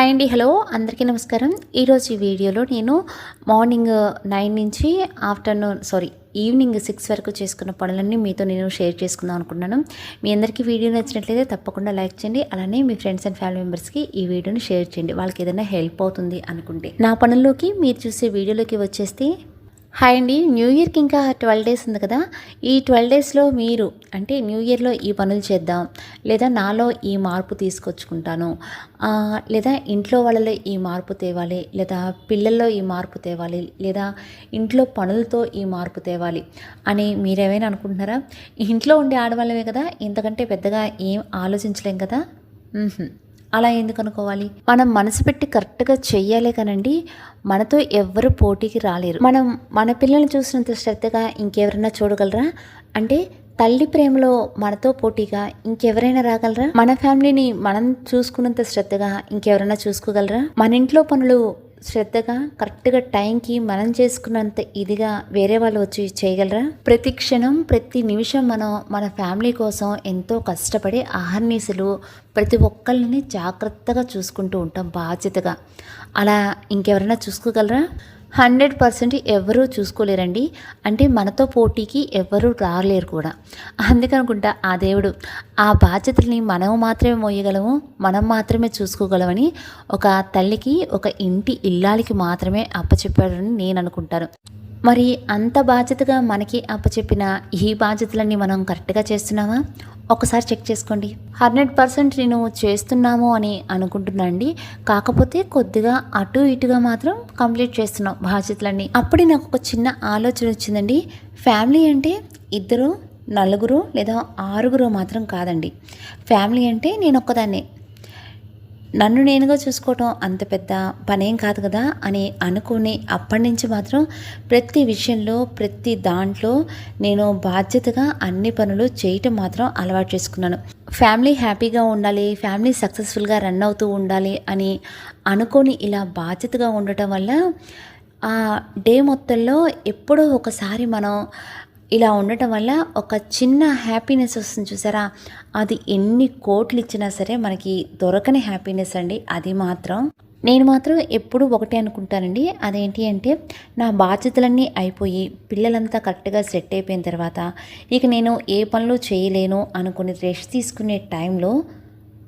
Hi అండి hello. అందరికీ నమస్కారం. ఈరోజు ఈ వీడియోలో నేను మార్నింగ్ నైన్ నుంచి ఆఫ్టర్నూన్ సారీ ఈవినింగ్ సిక్స్ వరకు చేసుకున్న పనులన్నీ మీతో నేను షేర్ చేసుకుందాం అనుకున్నాను మీ అందరికీ వీడియో నచ్చినట్లయితే తప్పకుండా లైక్ చేయండి. అలానే మీ ఫ్రెండ్స్ అండ్ ఫ్యామిలీ మెంబర్స్కి ఈ వీడియోని షేర్ చేయండి. వాళ్ళకి ఏదైనా హెల్ప్ అవుతుంది అనుకుంటే. నా పనుల్లోకి మీరు చూసే వీడియోలోకి వచ్చేస్తే హాయ్ అండి. న్యూ ఇయర్కి ఇంకా ట్వెల్వ్ డేస్ ఉంది కదా. ఈ ట్వెల్వ్ డేస్లో మీరు అంటే న్యూ ఇయర్లో ఈ పనులు చేద్దాం లేదా నాలో ఈ మార్పు తీసుకొచ్చుకుంటాను లేదా ఇంట్లో వాళ్ళలో ఈ మార్పు తేవాలి లేదా పిల్లల్లో ఈ మార్పు తేవాలి లేదా ఇంట్లో పనులతో ఈ మార్పు తేవాలి అని మీరేమైనా అనుకుంటున్నారా? ఇంట్లో ఉండే ఆడవాళ్ళమే కదా ఇంతకంటే పెద్దగా ఏం ఆలోచించలేం కదా. అలా ఎందుకు అనుకోవాలి? మనం మనసు పెట్టి కరెక్ట్గా చెయ్యాలే కానండి మనతో ఎవ్వరు పోటీకి రాలేరు. మనం మన పిల్లల్ని చూసినంత శ్రద్ధగా ఇంకెవరైనా చూడగలరా? అంటే తల్లి ప్రేమలో మనతో పోటీగా ఇంకెవరైనా రాగలరా? మన ఫ్యామిలీని మనం చూసుకున్నంత శ్రద్ధగా ఇంకెవరైనా చూసుకోగలరా? మన ఇంట్లో పనులు శ్రద్ధగా కరెక్ట్గా టైంకి మనం చేసుకున్నంత ఇదిగా వేరే వాళ్ళు వచ్చి చేయగలరా? ప్రతి క్షణం ప్రతి నిమిషం మనం మన ఫ్యామిలీ కోసం ఎంతో కష్టపడి అహర్నిశలు ప్రతి ఒక్కళ్ళని జాగ్రత్తగా చూసుకుంటూ ఉంటాం బాధ్యతగా. అలా ఇంకెవరైనా చూసుకోగలరా? హండ్రెడ్ పర్సెంట్ ఎవరూ చూసుకోలేరండి. అంటే మనతో పోటీకి ఎవరూ రాలేరు కూడా. అందుకనుకుంటా ఆ దేవుడు ఆ బాధ్యతల్ని మనం మాత్రమే మోయగలము మనం మాత్రమే చూసుకోగలమని ఒక తల్లికి ఒక ఇంటి ఇల్లాలికి మాత్రమే అప్పచెప్పాడని నేను అనుకుంటాను. మరి అంత బాధ్యతగా మనకి అప్పచెప్పిన ఈ బాధ్యతలన్నీ మనం కరెక్ట్గా చేస్తున్నామా ఒకసారి చెక్ చేసుకోండి. హండ్రెడ్ పర్సెంట్ నేను చేస్తున్నాము అని అనుకుంటున్నాండి కాకపోతే కొద్దిగా అటు ఇటుగా మాత్రం కంప్లీట్ చేస్తున్నాం బాధ్యతలన్నీ. అప్పుడే నాకు ఒక చిన్న ఆలోచన వచ్చిందండి. ఫ్యామిలీ అంటే ఇద్దరు నలుగురు లేదా ఆరుగురు మాత్రం కాదండి. ఫ్యామిలీ అంటే నేను ఒక్కదాన్నే. నన్ను నేనుగా చూసుకోవటం అంత పెద్ద పనేం కాదు కదా అని అనుకుని అప్పటి నుంచి మాత్రం ప్రతి విషయంలో ప్రతి దాంట్లో నేను బాధ్యతగా అన్ని పనులు చేయటం మాత్రం అలవాటు చేసుకున్నాను. ఫ్యామిలీ హ్యాపీగా ఉండాలి ఫ్యామిలీ సక్సెస్ఫుల్గా రన్ అవుతూ ఉండాలి అని అనుకొని ఇలా బాధ్యతగా ఉండటం వల్ల ఆ డే మొత్తంలో ఎప్పుడో ఒకసారి మనం ఇలా ఉండటం వల్ల ఒక చిన్న హ్యాపీనెస్ వస్తుంది చూసారా? అది ఎన్ని కోట్లు ఇచ్చినా సరే మనకి దొరకని హ్యాపీనెస్ అండి. అది మాత్రం. నేను మాత్రం ఎప్పుడు ఒకటే అనుకుంటానండి. అదేంటి అంటే నా బాధ్యతలన్నీ అయిపోయి పిల్లలంతా కరెక్ట్గా సెట్ అయిపోయిన తర్వాత ఇక నేను ఏ పనులు చేయలేను అనుకుని రెస్ట్ తీసుకునే టైంలో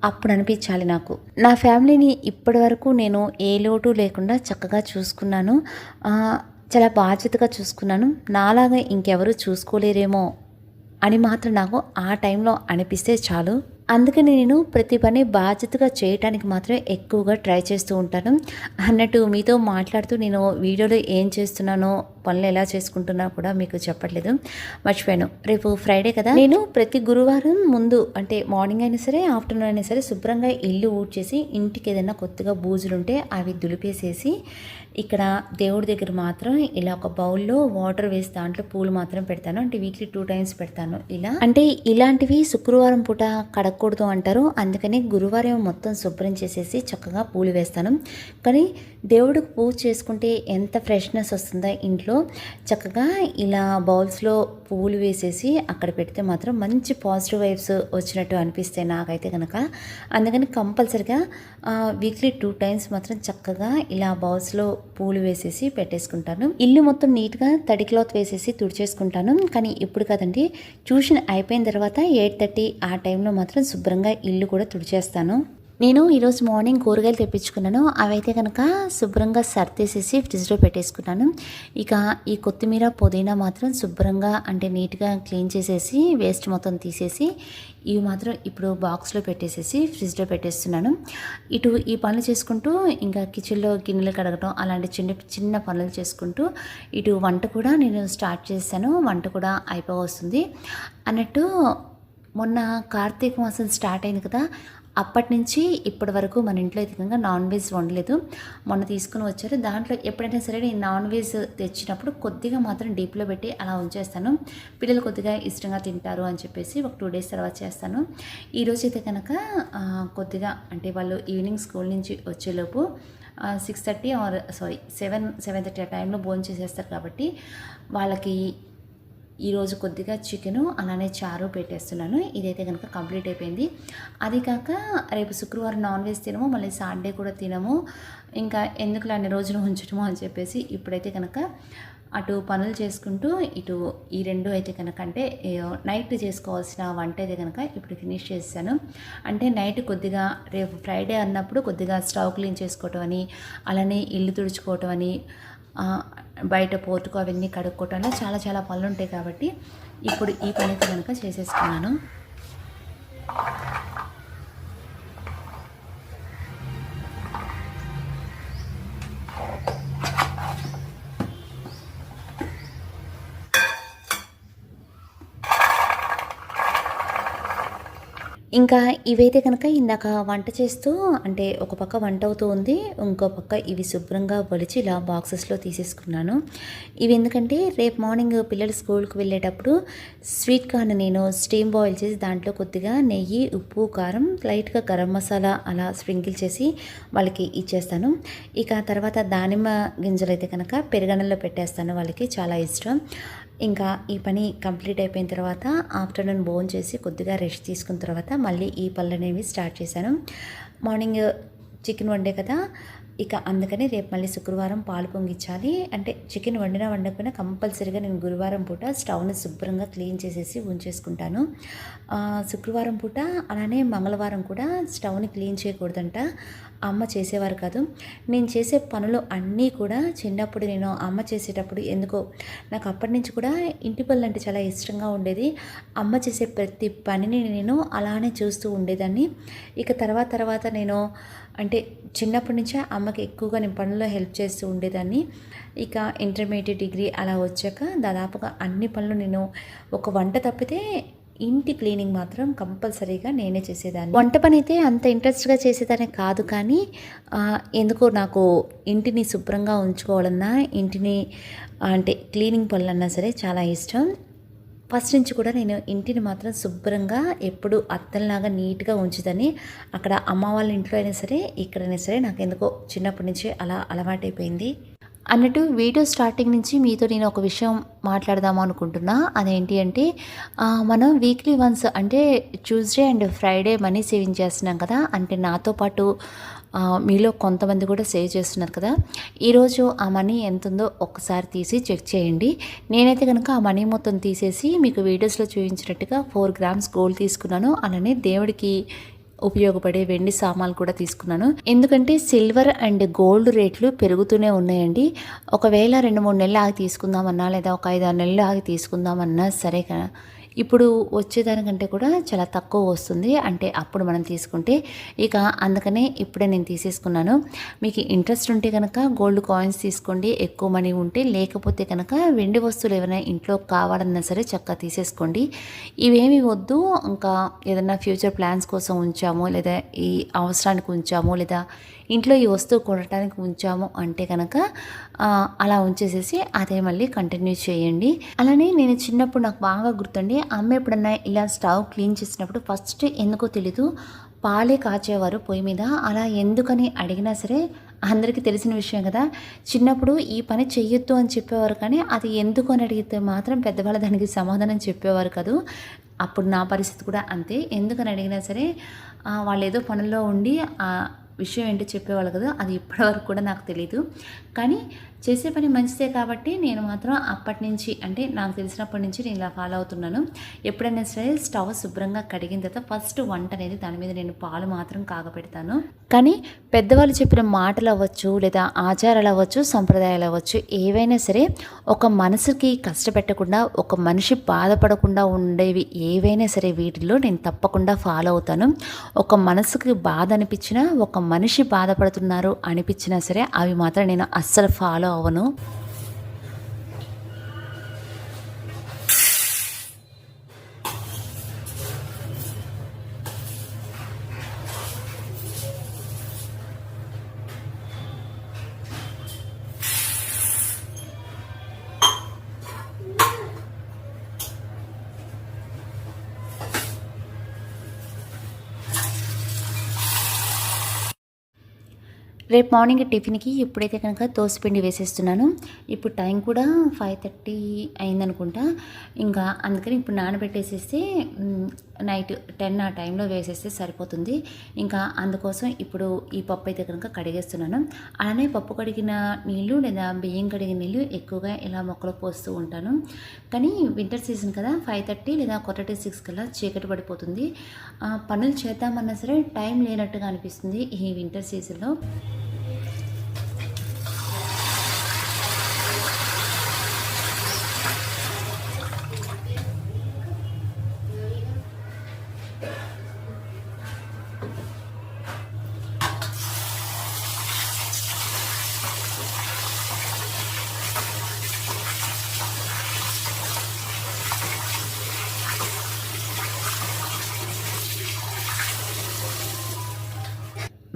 అప్పుడు అనిపించాలి నాకు. నా ఫ్యామిలీని ఇప్పటి వరకు నేను ఏ లోటు లేకుండా చక్కగా చూసుకున్నాను. చాలా బాధ్యతగా చూసుకున్నాను. నాలాగా ఇంకెవరు చూసుకోలేరేమో అని మాత్రం నాకు ఆ టైంలో అనిపిస్తే చాలు. అందుకని నేను ప్రతి పని బాధ్యతగా చేయటానికి మాత్రం ఎక్కువగా ట్రై చేస్తూ ఉంటాను. అన్నట్టు మీతో మాట్లాడుతూ నేను వీడియోలో ఏం చేస్తున్నానో పనులు ఎలా చేసుకుంటున్నా కూడా మీకు చెప్పట్లేదు. మర్చిపోయాను. రేపు ఫ్రైడే కదా? నేను ప్రతి గురువారం ముందు అంటే మార్నింగ్ అయినా సరే ఆఫ్టర్నూన్ అయినా సరే శుభ్రంగా ఇల్లు ఊడ్చేసి ఇంటికి ఏదైనా కొత్తగా బూజులు ఉంటే అవి దులిపేసేసి ఇక్కడ దేవుడి దగ్గర మాత్రం ఇలా ఒక బౌల్లో వాటర్ వేసి దాంట్లో పూలు మాత్రం పెడతాను. అంటే వీక్లీ టూ టైమ్స్ పెడతాను ఇలా. అంటే ఇలాంటివి శుక్రవారం పూట కడగకూడదు అంటారు. అందుకని గురువారం మొత్తం శుభ్రం చేసేసి చక్కగా పూలు వేస్తాను. కానీ దేవుడికి పూజ చేసుకుంటే ఎంత ఫ్రెష్నెస్ వస్తుందో ఇంట్లో. చక్కగా ఇలా బౌల్స్లో పూలు వేసేసి అక్కడ పెడితే మాత్రం మంచి పాజిటివ్ వైబ్స్ వచ్చినట్టు అనిపిస్తాయి నాకైతే కనుక అందుకని కంపల్సరిగా వీక్లీ టూ టైమ్స్ మాత్రం చక్కగా ఇలా బౌల్స్లో పూలు వేసేసి పెట్టేసుకుంటాను. ఇల్లు మొత్తం నీట్గా తడి క్లాత్ వేసేసి తుడిచేసుకుంటాను. కానీ ఇప్పుడు కదండి ట్యూషన్ అయిపోయిన తర్వాత ఎయిట్ థర్టీ ఆ టైంలో మాత్రం శుభ్రంగా ఇల్లు కూడా తుడిచేస్తాను. నేను ఈరోజు మార్నింగ్ కూరగాయలు తెప్పించుకున్నాను. అవైతే కనుక శుభ్రంగా సర్దేసేసి ఫ్రిడ్జ్లో పెట్టేసుకున్నాను. ఇక ఈ కొత్తిమీర పుదీనా మాత్రం శుభ్రంగా అంటే నీట్గా క్లీన్ చేసేసి వేస్ట్ మొత్తం తీసేసి ఇవి మాత్రం ఇప్పుడు బాక్స్లో పెట్టేసేసి ఫ్రిడ్జ్లో పెట్టేస్తున్నాను. ఇటు ఈ పనులు చేసుకుంటూ ఇంకా కిచెన్లో గిన్నెలు కడగడం అలాంటి చిన్న చిన్న పనులు చేసుకుంటూ ఇటు వంట కూడా నేను స్టార్ట్ చేశాను. వంట కూడా అయిపోవస్తుంది. అన్నట్టు మొన్న కార్తీక మాసం స్టార్ట్ అయింది కదా అప్పటి నుంచి ఇప్పటి వరకు మన ఇంట్లో అధికంగా నాన్ వెజ్ వండలేదు. మొన్న తీసుకుని వచ్చారు. దాంట్లో ఎప్పుడైనా సరే నేను నాన్ వెజ్ తెచ్చినప్పుడు కొద్దిగా మాత్రం డీప్లో పెట్టి అలా ఉంచేస్తాను. పిల్లలు కొద్దిగా ఇష్టంగా తింటారు అని చెప్పేసి ఒక టూ డేస్ తర్వాత చేస్తాను. ఈరోజు అయితే కనుక కొద్దిగా అంటే వాళ్ళు ఈవినింగ్ స్కూల్ నుంచి వచ్చేలోపు six thirty or sorry seven seven thirty ఆ టైంలో భోజనం చేసేస్తారు కాబట్టి వాళ్ళకి ఈరోజు కొద్దిగా చికెను అలానే చారు పెట్టేస్తున్నాను. ఇదైతే కనుక కంప్లీట్ అయిపోయింది. అది కాక రేపు శుక్రవారం నాన్ వెజ్ తినము మళ్ళీ సాటర్డే కూడా తినము. ఇంకా ఎందుకు అన్ని రోజులు ఉంచటము అని చెప్పేసి ఇప్పుడైతే కనుక అటు పనులు చేసుకుంటూ ఇటు ఈ రెండు అయితే కనుక అంటే నైట్ చేసుకోవాల్సిన వంట అయితే కనుక ఇప్పుడు ఫినిష్ చేశాను అంటే నైట్ కొద్దిగా రేపు ఫ్రైడే అన్నప్పుడు కొద్దిగా స్టవ్ క్లీన్ చేసుకోవటం అని అలానే ఇల్లు తుడుచుకోవటం అని బయట పోటుకు అవన్నీ కడుక్కోవటంలో చాలా చాలా పనులు ఉంటాయి కాబట్టి ఇప్పుడు ఈ పని కనుక చేసేసుకున్నాను. ఇంకా ఇవైతే కనుక ఇందాక వంట చేస్తూ అంటే ఒక పక్క వంట అవుతూ ఉంది ఇంకో పక్క ఇవి శుభ్రంగా వలిచి ఇలా బాక్సెస్లో తీసేసుకున్నాను. ఇవి ఎందుకంటే రేపు మార్నింగ్ పిల్లలు స్కూల్కి వెళ్ళేటప్పుడు స్వీట్ కార్న్ నేను స్టీమ్ బాయిల్ చేసి దాంట్లో కొద్దిగా నెయ్యి ఉప్పు కారం లైట్గా గరం మసాలా అలా స్ప్రింకిల్ చేసి వాళ్ళకి ఇచ్చేస్తాను. ఇక తర్వాత దానిమ్మ గింజలు అయితే కనుక పెరుగన్నంలో పెట్టేస్తాను వాళ్ళకి చాలా ఇష్టం. ఇంకా ఈ పని కంప్లీట్ అయిపోయిన తర్వాత ఆఫ్టర్నూన్ బోన్ చేసి కొద్దిగా రెస్ట్ తీసుకున్న తర్వాత మళ్ళీ ఈ పళ్ళు అనేవి స్టార్ట్ చేశాను. మార్నింగ్ చికెన్ వండే కదా ఇక అందుకని రేపు మళ్ళీ శుక్రవారం పాలు పొంగిచ్చాలి. అంటే చికెన్ వండినా వండకపోయినా కంపల్సరీగా నేను గురువారం పూట స్టవ్ని శుభ్రంగా క్లీన్ చేసేసి ఉంచేసుకుంటాను. శుక్రవారం పూట అలానే మంగళవారం కూడా స్టవ్ని క్లీన్ చేయకూడదంట. అమ్మ చేసేవారు కాదు. నేను చేసే పనులు అన్నీ కూడా చిన్నప్పుడు నేను అమ్మ చేసేటప్పుడు ఎందుకో నాకు అప్పటి నుంచి కూడా ఇంటి పనులు అంటే చాలా ఇష్టంగా ఉండేది. అమ్మ చేసే ప్రతి పనిని నేను అలానే చూస్తూ ఉండేదాన్ని. ఇక తర్వాత తర్వాత నేను అంటే చిన్నప్పటి నుంచే అమ్మకి ఎక్కువగా నేను పనుల్లో హెల్ప్ చేస్తూ ఉండేదాన్ని. ఇక ఇంటర్మీడియట్ డిగ్రీ అలా వచ్చాక దాదాపుగా అన్ని పనులు నేను ఒక వంట తప్పితే ఇంటి క్లీనింగ్ మాత్రం కంపల్సరీగా నేనే చేసేదాన్ని. వంట పని అయితే అంత ఇంట్రెస్ట్గా చేసేదాన్ని కాదు కానీ ఎందుకో నాకు ఇంటిని శుభ్రంగా ఉంచుకోవాలన్నా ఇంటిని అంటే క్లీనింగ్ పనులన్నా సరే చాలా ఇష్టం. ఫస్ట్ నుంచి కూడా నేను ఇంటిని మాత్రం శుభ్రంగా ఎప్పుడు అత్తల్లాగా నీట్గా ఉంచుదని అక్కడ అమ్మ వాళ్ళ ఇంట్లో అయినా సరే ఇక్కడైనా సరే నాకు ఎందుకో చిన్నప్పటి నుంచి అలా అలవాటైపోయింది. అన్నట్టు వీడియో స్టార్టింగ్ నుంచి మీతో నేను ఒక విషయం మాట్లాడదాము అనుకుంటున్నా. అదేంటి అంటే మనం వీక్లీ వన్స్ అంటే Tuesday and Friday money saving చేస్తున్నాం కదా. అంటే నాతో పాటు మీలో కొంతమంది కూడా సేవ్ చేస్తున్నారు కదా. ఈరోజు ఆ మనీ ఎంత ఉందో ఒక్కసారి తీసి చెక్ చేయండి. నేనైతే కనుక ఆ మనీ మొత్తం తీసేసి మీకు వీడియోస్లో చూపించినట్టుగా ఫోర్ గ్రామ్స్ గోల్డ్ తీసుకున్నాను. అలానే దేవుడికి ఉపయోగపడే వెండి సామాన్లు కూడా తీసుకున్నాను. ఎందుకంటే సిల్వర్ అండ్ గోల్డ్ రేట్లు పెరుగుతూనే ఉన్నాయండి. ఒకవేళ రెండు మూడు నెలలు ఆగి తీసుకుందామన్నా లేదా ఒక ఐదు ఆరు నెలలు ఆగి తీసుకుందామన్నా సరే కదా ఇప్పుడు వచ్చేదానికంటే కూడా చాలా తక్కువ వస్తుంది. అంటే అప్పుడు మనం తీసుకుంటే ఇక అందుకనే ఇప్పుడే నేను తీసేసుకున్నాను. మీకు ఇంట్రెస్ట్ ఉంటే కనుక గోల్డ్ కాయిన్స్ తీసుకోండి. ఎక్కువ మనీ ఉంటే లేకపోతే కనుక వెండి వస్తువులు ఏమైనా ఇంట్లో కావాలన్నా సరే చక్కగా తీసేసుకోండి. ఇవేమి వద్దు. ఇంకా ఏదైనా ఫ్యూచర్ ప్లాన్స్ కోసం ఉంచాము లేదా ఈ అవసరానికి ఉంచాము లేదా ఇంట్లో ఈ వస్తువు కొనడానికి ఉంచాము అంటే కనుక అలా ఉంచేసేసి అదే మళ్ళీ కంటిన్యూ చేయండి. అలానే నేను చిన్నప్పుడు నాకు బాగా గుర్తుండి అమ్మ ఎప్పుడన్నా ఇలా స్టవ్ క్లీన్ చేసినప్పుడు ఫస్ట్ ఎందుకో తెలీదు పాలే కాచేవారు పొయ్యి మీద. అలా ఎందుకని అడిగినా సరే అందరికీ తెలిసిన విషయం కదా. చిన్నప్పుడు ఈ పని చెయ్యొద్దు అని చెప్పేవారు కానీ అది ఎందుకు అని అడిగితే మాత్రం పెద్దవాళ్ళు దానికి సమాధానం చెప్పేవారు కాదు. అప్పుడు నా పరిస్థితి కూడా అంతే. ఎందుకని అడిగినా సరే వాళ్ళు ఏదో పనుల్లో ఉండి ఆ విషయం ఏంటో చెప్పేవాళ్ళు కదా. అది ఇప్పటివరకు కూడా నాకు తెలియదు కానీ చేసే పని మంచిదే కాబట్టి నేను మాత్రం అప్పటి నుంచి అంటే నాకు తెలిసినప్పటి నుంచి నేను ఇలా ఫాలో అవుతున్నాను. ఎప్పుడైనా సరే స్టవ్ శుభ్రంగా కడిగిన తర్వాత ఫస్ట్ వంట అనేది దాని మీద నేను పాలు మాత్రం కాగపెడతాను. కానీ పెద్దవాళ్ళు చెప్పిన మాటలు అవ్వచ్చు లేదా ఆచారాలు అవ్వచ్చు సంప్రదాయాలు అవ్వచ్చు ఏవైనా సరే ఒక మనసుకి కష్టపెట్టకుండా ఒక మనిషి బాధపడకుండా ఉండేవి ఏవైనా సరే వీటిల్లో నేను తప్పకుండా ఫాలో అవుతాను. ఒక మనసుకి బాధ అనిపించినా ఒక మనిషి బాధపడుతున్నారు అనిపించినా సరే అవి మాత్రం నేను అస్సలు ఫాలో ಅವನು రేపు మార్నింగ్ టిఫిన్కి ఇప్పుడైతే కనుక దోసపిండి వేసేస్తున్నాను. ఇప్పుడు టైం కూడా ఫైవ్ థర్టీ అయిందనుకుంటా. ఇంకా అందుకని ఇప్పుడు నానబెట్టేసేస్తే నైట్ టెన్ ఆ టైంలో వేసేస్తే సరిపోతుంది. ఇంకా అందుకోసం ఇప్పుడు ఈ పప్పు అయితే కనుక కడిగేస్తున్నాను. అలానే పప్పు కడిగిన నీళ్ళు లేదా బియ్యం కడిగిన నీళ్ళు ఎక్కువగా ఇలా మొక్కలు పోస్తూ ఉంటాను. కానీ వింటర్ సీజన్ కదా ఫైవ్ థర్టీ లేదా కొట్టటి సిక్స్ కల్లా చీకటి పడిపోతుంది. పనులు చేద్దామన్నా సరే టైం లేనట్టుగా అనిపిస్తుంది ఈ వింటర్ సీజన్లో.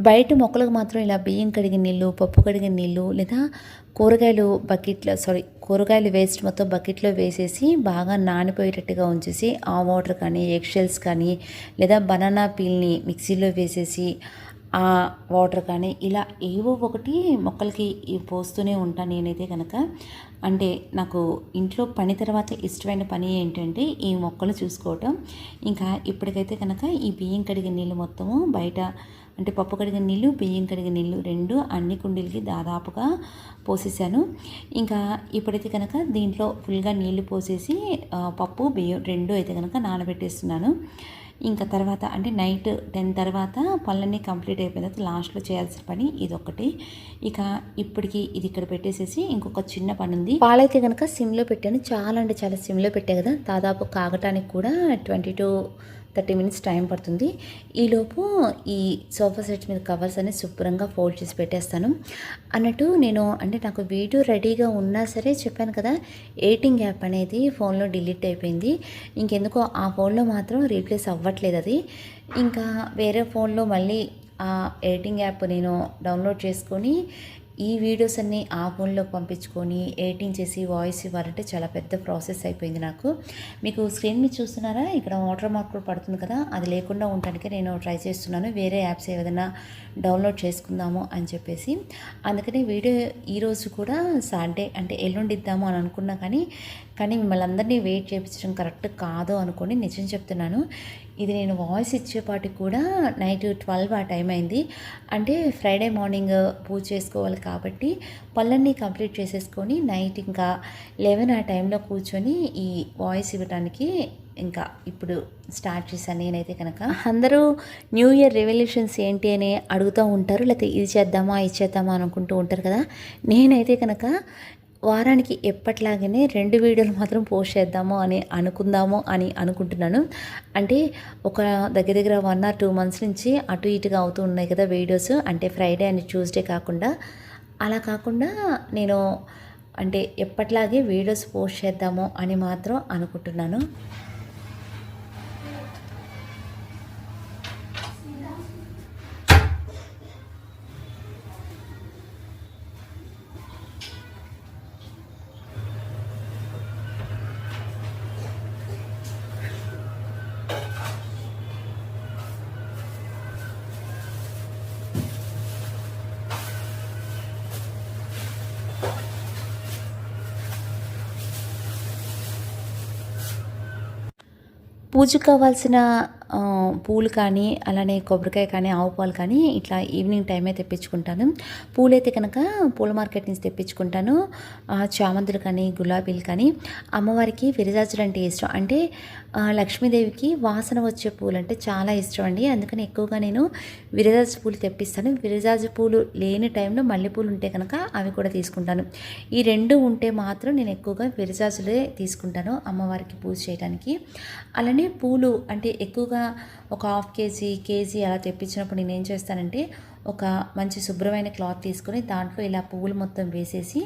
బయట మొక్కలకు మాత్రం ఇలా బియ్యం కడిగిన నీళ్ళు పప్పు కడిగిన నీళ్ళు లేదా కూరగాయలు బకెట్లో సారీ కూరగాయలు వేస్ట్ మొత్తం బకెట్లో వేసేసి బాగా నానిపోయేటట్టుగా ఉంచేసి ఆ వాటర్ కానీ ఎగ్షెల్స్ కానీ లేదా బనానా పీల్ని మిక్సీలో వేసేసి ఆ వాటర్ కానీ ఇలా ఏవో ఒకటి మొక్కలకి పోస్తూనే ఉంటాను నేనైతే కనుక అంటే నాకు ఇంట్లో పని తర్వాత ఇష్టమైన పని ఏంటంటే ఈ మొక్కలు చూసుకోవటం. ఇంకా ఇప్పటికైతే కనుక ఈ బియ్యం కడిగిన నీళ్ళు మొత్తము బయట అంటే పప్పు కడిగిన నీళ్ళు బియ్యం కడిగిన నీళ్ళు రెండు అన్ని కుండీలకి దాదాపుగా పోసేసాను. ఇంకా ఇప్పుడైతే కనుక దీంట్లో ఫుల్గా నీళ్ళు పోసేసి పప్పు బియ్యం రెండు అయితే కనుక నానబెట్టేస్తున్నాను. ఇంకా తర్వాత అంటే నైట్ టెన్ తర్వాత పనులన్నీ కంప్లీట్ అయిపోయిన తర్వాత లాస్ట్లో చేయాల్సిన పని ఇదొకటి ఇక ఇప్పటికి ఇది ఇక్కడ పెట్టేసేసి ఇంకొక చిన్న పని ఉంది పాలైతే కనుక సిమ్లో పెట్టాను. చాలా అంటే చాలా సిమ్లో పెట్టాను కదా. దాదాపు కాగటానికి కూడా twenty to thirty minutes time పడుతుంది. ఈలోపు ఈ సోఫా సెట్స్ మీద కవర్స్ అనేది శుభ్రంగా ఫోల్డ్ చేసి పెట్టేస్తాను. అన్నట్టు నేను అంటే నాకు వీడియో రెడీగా ఉన్నా సరే చెప్పాను కదా ఎయిటింగ్ యాప్ అనేది ఫోన్లో డిలీట్ అయిపోయింది. ఇంకెందుకో ఆ ఫోన్లో మాత్రం రీప్లేస్ అవ్వట్లేదు అది. ఇంకా వేరే ఫోన్లో మళ్ళీ ఆ ఎడిటింగ్ యాప్ నేను డౌన్లోడ్ చేసుకొని ఈ వీడియోస్ అన్నీ ఆ ఫోన్లో పంపించుకొని ఎడిటింగ్ చేసి వాయిస్ ఇవ్వాలంటే చాలా పెద్ద ప్రాసెస్ అయిపోయింది నాకు. మీకు స్క్రీన్ మీద చూస్తున్నారా? ఇక్కడ వాటర్ మార్క్ కూడా పడుతుంది కదా అది లేకుండా ఉండటానికి నేను ట్రై చేస్తున్నాను. వేరే యాప్స్ ఏదైనా డౌన్లోడ్ చేసుకుందాము అని చెప్పేసి. అందుకనే వీడియో ఈరోజు కూడా సాటర్డే అంటే ఎల్లుండి ఇద్దాము అని అనుకున్నా కానీ కానీ మిమ్మల్ని అందరినీ వెయిట్ చేయించడం కరెక్ట్ కాదు అనుకోని నిజం చెప్తున్నాను. ఇది నేను వాయిస్ ఇచ్చేపాటికి కూడా నైట్ ట్వెల్వ్ ఆ టైం అయింది. అంటే ఫ్రైడే మార్నింగ్ పూజ చేసుకోవాలి కాబట్టి పళ్ళన్నీ కంప్లీట్ చేసేసుకొని నైట్ ఇంకా లెవెన్ ఆ టైంలో కూర్చొని ఈ వాయిస్ ఇవ్వడానికి ఇంకా ఇప్పుడు స్టార్ట్ చేశాను నేనైతే కనుక. అందరూ న్యూ ఇయర్ రెవల్యూషన్స్ ఏంటి అని అడుగుతూ ఉంటారు లేకపోతే ఇది చేద్దామా ఇది చేద్దామా అనుకుంటూ ఉంటారు కదా. నేనైతే కనుక వారానికి ఎప్పట్లాగానే రెండు వీడియోలు మాత్రం పోస్ట్ చేద్దాము అని అనుకుందాము అని అనుకుంటున్నాను. అంటే ఒక దగ్గర దగ్గర వన్ ఆర్ టూ మంత్స్ నుంచి అటు ఇటుగా అవుతూ ఉన్నాయి కదా వీడియోస్ అంటే ఫ్రైడే అండ్ ట్యూస్డే కాకుండా. అలా కాకుండా నేను అంటే ఎప్పట్లాగే వీడియోస్ పోస్ట్ చేద్దాము అని మాత్రం అనుకుంటున్నాను. పూజకు కావాల్సిన పూలు కానీ అలానే కొబ్బరికాయ కానీ ఆవు పాలు కానీ ఇట్లా ఈవినింగ్ టైమే తెప్పించుకుంటాను. పూలైతే కనుక పూల మార్కెట్ నుంచి తెప్పించుకుంటాను. చామంతులు కానీ గులాబీలు కానీ అమ్మవారికి విరజాజులు అంటే ఇష్టం. అంటే లక్ష్మీదేవికి వాసన వచ్చే పూలు అంటే చాలా ఇష్టం అండి అందుకని ఎక్కువగా నేను విరజాజు పూలు తెప్పిస్తాను. విరజాజు పూలు లేని టైంలో మల్లెపూలు ఉంటే కనుక అవి కూడా తీసుకుంటాను. ఈ రెండు ఉంటే మాత్రం నేను ఎక్కువగా విరజాజులే తీసుకుంటాను అమ్మవారికి పూజ చేయడానికి అలానే పూలు అంటే ఎక్కువగా ఒక హాఫ్ కేజీ కేజీ అలా తెప్పించినప్పుడు నేను ఏం చేస్తానంటే ఒక మంచి శుభ్రమైన క్లాత్ తీసుకొని దాంట్లో ఇలా పువ్వులు మొత్తం వేసేసి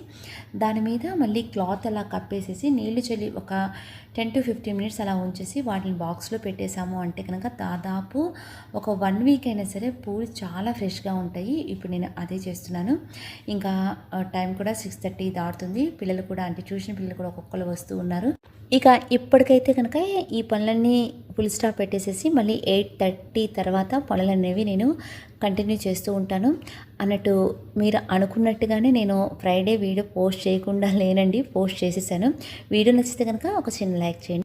దాని మీద మళ్ళీ క్లాత్ అలా కప్పేసేసి నీళ్ళు చల్లి ఒక టెన్ టు ఫిఫ్టీన్ మినిట్స్ అలా ఉంచేసి వాటిని బాక్స్లో పెట్టేసాము. అంటే కనుక దాదాపు ఒక వన్ వీక్ అయినా సరే పూలు చాలా ఫ్రెష్గా ఉంటాయి. ఇప్పుడు నేను అదే చేస్తున్నాను. ఇంకా టైం కూడా సిక్స్ థర్టీ దాటుతుంది. పిల్లలు కూడా అంటే ట్యూషన్ పిల్లలు కూడా ఒక్కొక్కరు వస్తూ ఉన్నారు. ఇక ఇప్పటికైతే కనుక ఈ పనులన్నీ ఫుల్ స్టాప్ పెట్టేసేసి మళ్ళీ ఎయిట్ థర్టీ తర్వాత పనులు అనేవి నేను కంటిన్యూ చేస్తూ ఉంటాను. అన్నట్టు మీరు అనుకున్నట్టుగానే నేను ఫ్రైడే వీడియో పోస్ట్ చేయకుండా లేనండి పోస్ట్ చేసేసాను. వీడియో నచ్చితే కనుక ఒక చిన్న లైక్ చేయండి.